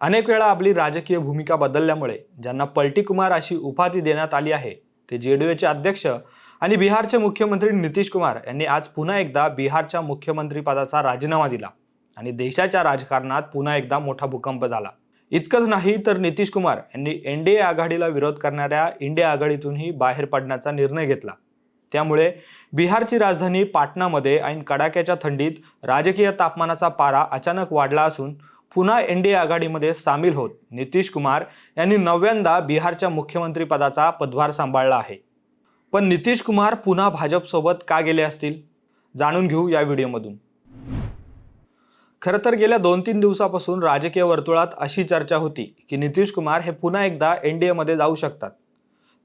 अनेक वेळा आपली राजकीय भूमिका बदलल्यामुळे ज्यांना पलटीकुमार अशी उपाधी देण्यात आली आहे ते जेडीयूचे अध्यक्ष आणि बिहारचे मुख्यमंत्री नितीश कुमार यांनी आज पुन्हा एकदा बिहारच्या मुख्यमंत्री पदाचा राजीनामा दिला आणि देशाच्या राजकारणात पुन्हा एकदा मोठा भूकंप झाला. इतकंच नाही तर नितीश कुमार यांनी एनडीए आघाडीला विरोध करणाऱ्या इंडिया आघाडीतूनही बाहेर पडण्याचा निर्णय घेतला. त्यामुळे बिहारची राजधानी पाटणामध्ये ऐन कडाक्याच्या थंडीत राजकीय तापमानाचा पारा अचानक वाढला असून पुन्हा एन डी ए आघाडीमध्ये सामील होत. नितीश कुमार यांनी नव्यांदा बिहारच्या मुख्यमंत्रीपदाचा पदभार सांभाळला आहे. पण नितीश कुमार पुन्हा भाजपसोबत का गेले असतील? जाणून घेऊ या व्हिडिओमधून. खरं तर गेल्या दोन तीन दिवसापासून राजकीय वर्तुळात अशी चर्चा होती की नितीश कुमार हे पुन्हा एकदा एन डी एमध्ये जाऊ शकतात.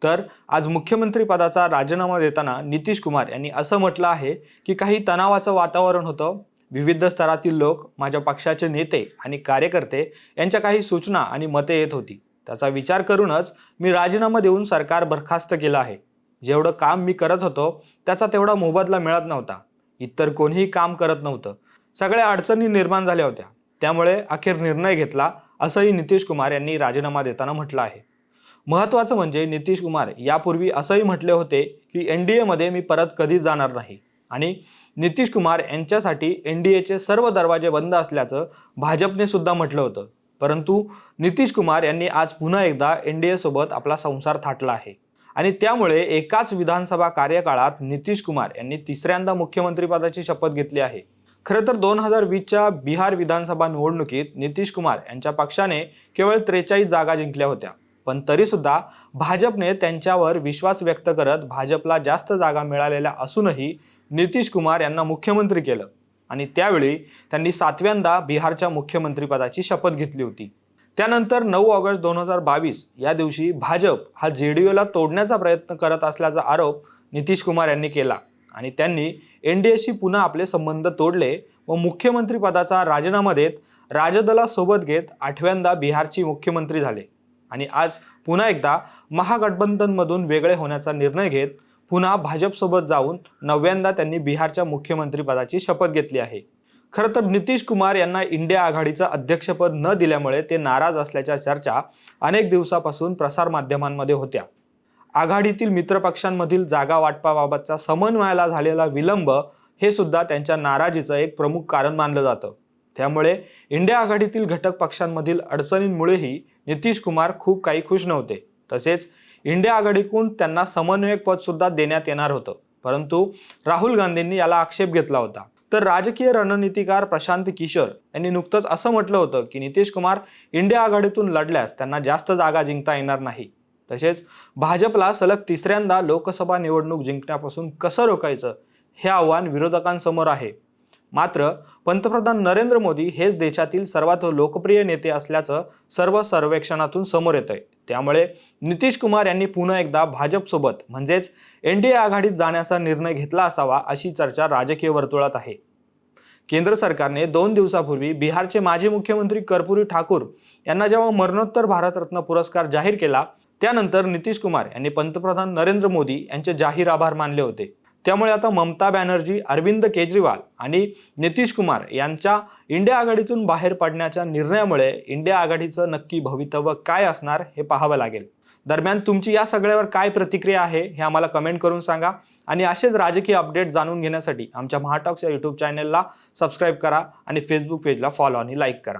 तर आज मुख्यमंत्रीपदाचा राजीनामा देताना नितीश कुमार यांनी असं म्हटलं आहे की काही तणावाचं वातावरण होतं? विविध स्तरातील लोक माझ्या पक्षाचे नेते आणि कार्यकर्ते यांच्या काही सूचना आणि मते येत होती. त्याचा विचार करूनच मी राजीनामा देऊन सरकार बरखास्त केलं आहे. जेवढं काम मी करत होतो त्याचा तेवढा मोबदला मिळत नव्हता. इतर कोणीही काम करत नव्हतं. सगळ्या अडचणी निर्माण झाल्या होत्या. त्यामुळे अखेर निर्णय घेतला असंही नितीश कुमार यांनी राजीनामा देताना म्हटलं आहे. महत्त्वाचं म्हणजे नितीश कुमार यापूर्वी असंही म्हटले होते की एन डी एमध्ये मी परत कधीच जाणार नाही. आणि नितीश कुमार यांच्यासाठी एन डी एचे सर्व दरवाजे बंद असल्याचं भाजपने सुद्धा म्हटलं होतं. परंतु नितीश कुमार यांनी आज पुन्हा एकदा एन डी एसोबत आपला संसार थाटला आहे. आणि त्यामुळे एकाच विधानसभा कार्यकाळात नितीश कुमार यांनी तिसऱ्यांदा मुख्यमंत्रीपदाची शपथ घेतली आहे. खरं तर दोन हजार वीसच्या बिहार विधानसभा निवडणुकीत नितीश कुमार यांच्या पक्षाने केवळ त्रेचाळीस जागा जिंकल्या होत्या. पण तरीसुद्धा भाजपने त्यांच्यावर विश्वास व्यक्त करत भाजपला जास्त जागा मिळालेल्या असूनही नितीश कुमार यांना मुख्यमंत्री केलं. आणि त्यावेळी त्यांनी सातव्यांदा बिहारच्या मुख्यमंत्रीपदाची शपथ घेतली होती. त्यानंतर नऊ ऑगस्ट दोन हजार बावीस या दिवशी भाजप हा जे डी यूला तोडण्याचा प्रयत्न करत असल्याचा आरोप नितीश कुमार यांनी केला. आणि त्यांनी एन डी एशी पुन्हा आपले संबंध तोडले व मुख्यमंत्रीपदाचा राजीनामा देत राजदला सोबत घेत आठव्यांदा बिहारची मुख्यमंत्री झाले. आणि आज पुन्हा एकदा महागठबंधनमधून वेगळे होण्याचा निर्णय घेत पुन्हा भाजपसोबत जाऊन नव्यांदा त्यांनी बिहारच्या मुख्यमंत्रीपदाची शपथ घेतली आहे. खरं तर नितीश कुमार यांना इंडिया आघाडीचं अध्यक्षपद न दिल्यामुळे ते नाराज असल्याच्या चर्चा अनेक दिवसापासून प्रसारमाध्यमांमध्ये होत्या. आघाडीतील मित्रपक्षांमधील जागा वाटपाबाबतचा समन्वयाला झालेला विलंब हे सुद्धा त्यांच्या नाराजीचं एक प्रमुख कारण मानलं जातं. त्यामुळे इंडिया आघाडीतील घटक पक्षांमधील अडचणींमुळेही नितीश कुमार खूप काही खुश नव्हते. तसेच इंडिया आघाडीकडून त्यांना समन्वयक पद सुद्धा देण्यात येणार होतं. परंतु राहुल गांधींनी याला आक्षेप घेतला होता. तर राजकीय रणनीतिकार प्रशांत किशोर यांनी नुकतंच असं म्हटलं होतं की नितीश कुमार इंडिया आघाडीतून लढल्यास त्यांना जास्त जागा जिंकता येणार नाही. तसेच भाजपला सलग तिसऱ्यांदा लोकसभा निवडणूक जिंकण्यापासून कसं रोखायचं हे आव्हान विरोधकांसमोर आहे. मात्र पंतप्रधान नरेंद्र मोदी हेच देशातील सर्वात लोकप्रिय नेते असल्याचं सर्व सर्वेक्षणातून समोर येत आहे त्यामुळे नितीश कुमार यांनी पुन्हा एकदा भाजपसोबत म्हणजेच एन डी ए आघाडीत जाण्याचा निर्णय घेतला असावा अशी चर्चा राजकीय वर्तुळात आहे. केंद्र सरकारने दोन दिवसापूर्वी बिहारचे माजी मुख्यमंत्री कर्पुरी ठाकूर यांना जेव्हा मरणोत्तर भारतरत्न पुरस्कार जाहीर केला त्यानंतर नितीश कुमार यांनी पंतप्रधान नरेंद्र मोदी यांचे जाहीर आभार मानले होते. त्यामुळे आता ममता बॅनर्जी अरविंद केजरीवाल आणि नितीश कुमार यांच्या इंडिया आघाडीतून बाहेर पडण्याच्या निर्णयामुळे इंडिया आघाडीचं नक्की भवितव्य काय असणार हे पाहावं लागेल. दरम्यान तुमची या सगळ्यावर काय प्रतिक्रिया आहे हे आम्हाला कमेंट करून सांगा आणि असेच राजकीय अपडेट जाणून घेण्यासाठी आमच्या महाटॉक्स या यूट्यूब चॅनलला सबस्क्राईब करा आणि फेसबुक पेजला फॉलो आणि लाईक करा.